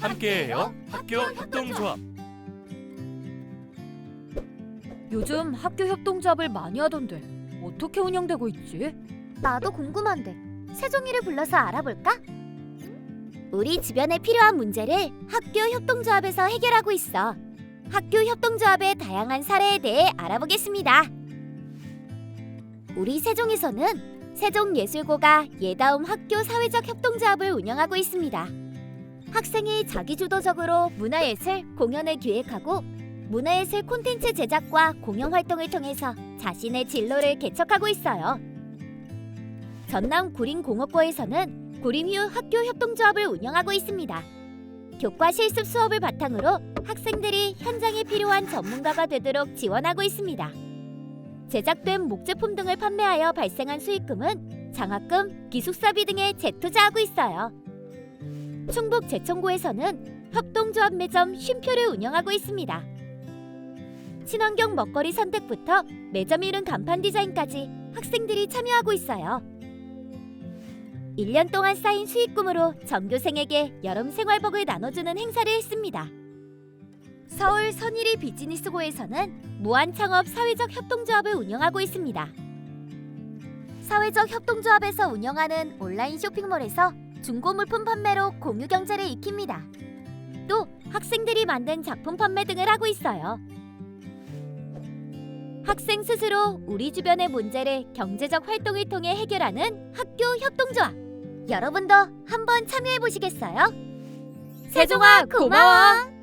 함께해요 학교 협동조합 요즘 학교 협동조합을 많이 하던데 어떻게 운영되고 있지? 나도 궁금한데 세종이를 불러서 알아볼까? 우리 주변에 필요한 문제를 학교 협동조합에서 해결하고 있어. 학교 협동조합의 다양한 사례에 대해 알아보겠습니다. 우리 세종에서는 세종예술고가 예다움 학교 사회적 협동조합을 운영하고 있습니다. 학생이 자기주도적으로 문화예술 공연을 기획하고 문화예술 콘텐츠 제작과 공연 활동을 통해서 자신의 진로를 개척하고 있어요. 전남 구림공업고에서는 구림휴 학교 협동조합을 운영하고 있습니다. 교과 실습 수업을 바탕으로 학생들이 현장에 필요한 전문가가 되도록 지원하고 있습니다. 제작된 목제품 등을 판매하여 발생한 수익금은 장학금, 기숙사비 등에 재투자하고 있어요. 충북 제천구에서는 협동조합 매점 쉼표를 운영하고 있습니다. 친환경 먹거리 선택부터 매점 이름 간판 디자인까지 학생들이 참여하고 있어요. 1년 동안 쌓인 수익금으로 전교생에게 여름 생활복을 나눠주는 행사를 했습니다. 서울 선일이 비즈니스고에서는 무한창업 사회적 협동조합을 운영하고 있습니다. 사회적 협동조합에서 운영하는 온라인 쇼핑몰에서 중고 물품 판매로 공유 경제를 익힙니다. 또 학생들이 만든 작품 판매 등을 하고 있어요. 학생 스스로 우리 주변의 문제를 경제적 활동을 통해 해결하는 학교 협동조합. 여러분도 한번 참여해 보시겠어요? 세종아 고마워.